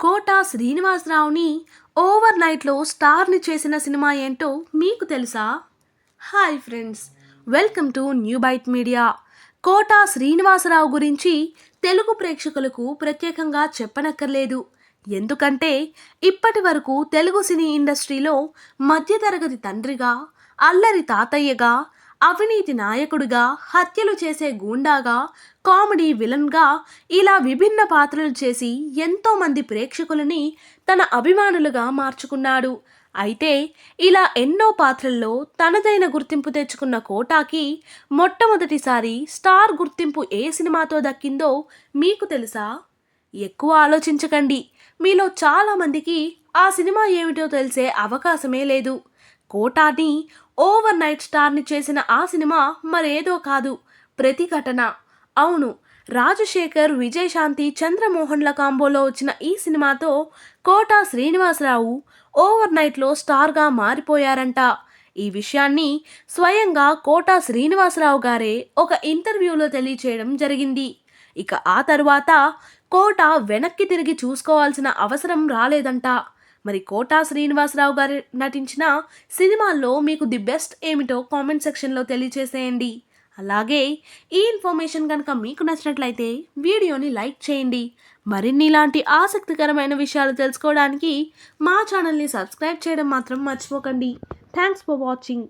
కోట శ్రీనివాసరావుని over నైట్లో స్టార్ని చేసిన cinema ఏంటో మీకు తెలుసా? Hi friends welcome to new byte media. Kota Srinivasarao గురించి తెలుగు ప్రేక్షకులకు ప్రత్యేకంగా చెప్పనక్కర్లేదు. ఎందుకంటే ఇప్పటి వరకు తెలుగు సినీ ఇండస్ట్రీలో మధ్యతరగతి తండ్రిగా అల్లరి తాతయ్యగా అవినీతి నాయకుడిగా హత్యలు చేసే గూండాగా కామెడీ విలన్గా ఇలా విభిన్న పాత్రలు చేసి ఎంతోమంది ప్రేక్షకులని తన అభిమానులుగా మార్చుకున్నాడు. అయితే ఇలా ఎన్నో పాత్రల్లో తనదైన గుర్తింపు తెచ్చుకున్న కోటాకి మొట్టమొదటిసారి స్టార్ గుర్తింపు ఏ సినిమాతో దక్కిందో మీకు తెలుసా? ఎక్కువ ఆలోచించకండి. మీలో చాలామందికి ఆ సినిమా ఏమిటో తెలిసే అవకాశమే లేదు. కోటాని ఓవర్ నైట్ స్టార్ని చేసిన ఆ సినిమా మరేదో కాదు. ప్రతిఘటన. అవును రాజశేఖర్ విజయశాంతి చంద్రమోహన్ల కాంబోలో వచ్చిన ఈ సినిమాతో కోటా శ్రీనివాసరావు ఓవర్ నైట్లో స్టార్గా మారిపోయారంట. ఈ విషయాన్ని స్వయంగా కోటా శ్రీనివాసరావు గారే ఒక ఇంటర్వ్యూలో తెలియచేయడం జరిగింది. ఇక ఆ తరువాత కోట వెనక్కి తిరిగి చూసుకోవాల్సిన అవసరం రాలేదంట. మరి కోటా శ్రీనివాసరావు గారు నటించిన సినిమాల్లో మీకు ది బెస్ట్ ఏమిటో కామెంట్ సెక్షన్లో తెలియచేసేయండి. అలాగే ఈ ఇన్ఫర్మేషన్ కనుక మీకు నచ్చినట్లయితే వీడియోని లైక్ చేయండి. మరిన్ని ఇలాంటి ఆసక్తికరమైన విషయాలు తెలుసుకోవడానికి మా ఛానల్ని సబ్స్క్రైబ్ చేయడం మాత్రం మర్చిపోకండి. Thanks for watching